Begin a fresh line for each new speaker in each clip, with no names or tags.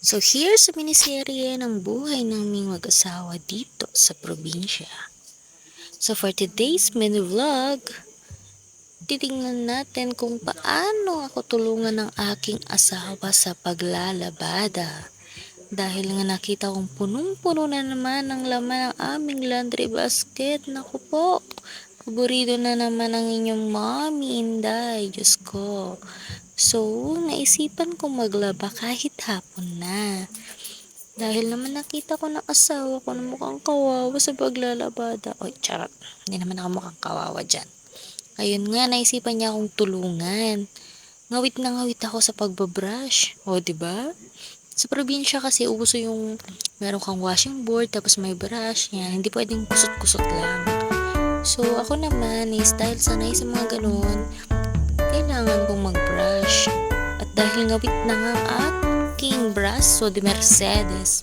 So here's sa miniserye ng buhay naming mag-asawa dito sa probinsya. So for today's mini vlog, titingnan natin kung paano ako tulungan ng aking asawa sa paglalabada. Dahil nga nakita kong punong-puno na naman ang laman ng aming laundry basket. Naku po, paborito na naman ang inyong mommy, Inday. Diyos ko. So, naisipan kong maglaba kahit hapon na. Dahil naman nakita ko ng asawa ko na mukhang kawawa sa paglalabada. Oy, charot. Hindi naman ako mukhang kawawa dyan. Ayun nga, naisipan niya akong tulungan. Ngawit na ngawit ako sa pagbabrush. O, ba? Sa probinsya kasi uso yung meron kang washing board tapos may brush. Yan, hindi pwedeng kusot-kusot lang. So, ako naman is dahil sanay sa mga ganun, kailangan kong mag-brush. At dahil ngawit na nga ang aking brush, so di Mercedes,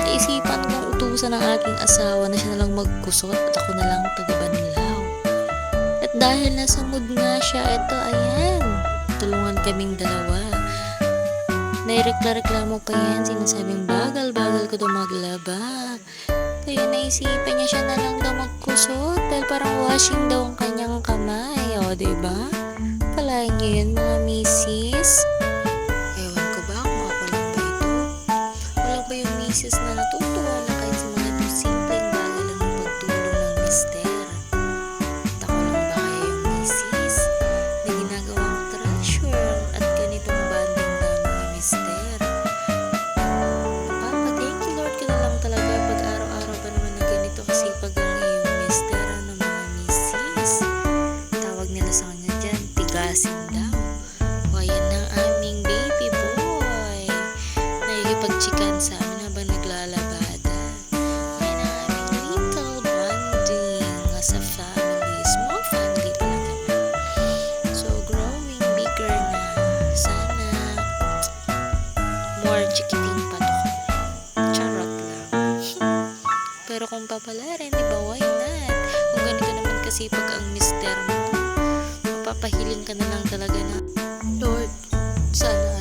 naisipan kong utusan ng aking asawa na siya na lang magkusot at ako na lang taga-banlaw. At dahil nasa mood nga siya, ito, ayan, tulungan kaming dalawa. Nairekla-reklamo pa yan, sinasabing bagal-bagal ko daw maglaba. Kaya naisipan niya siya na lang daw magkusot dahil parang washing daw ang kanyang kamay. O, diba? Niyo yun, mga misis. Nakikipagchikan sa amin habang naglalabada. Ayan ang aming little bonding as a family. Small family pa lang kami. So, growing bigger na. Sana more chikiting pa to. Charot lang. Pero kung papalarin, di ba, why not? Kung ganito naman kasi pag ang mister mo, mapapahiling ka na lang talaga na, Lord, sana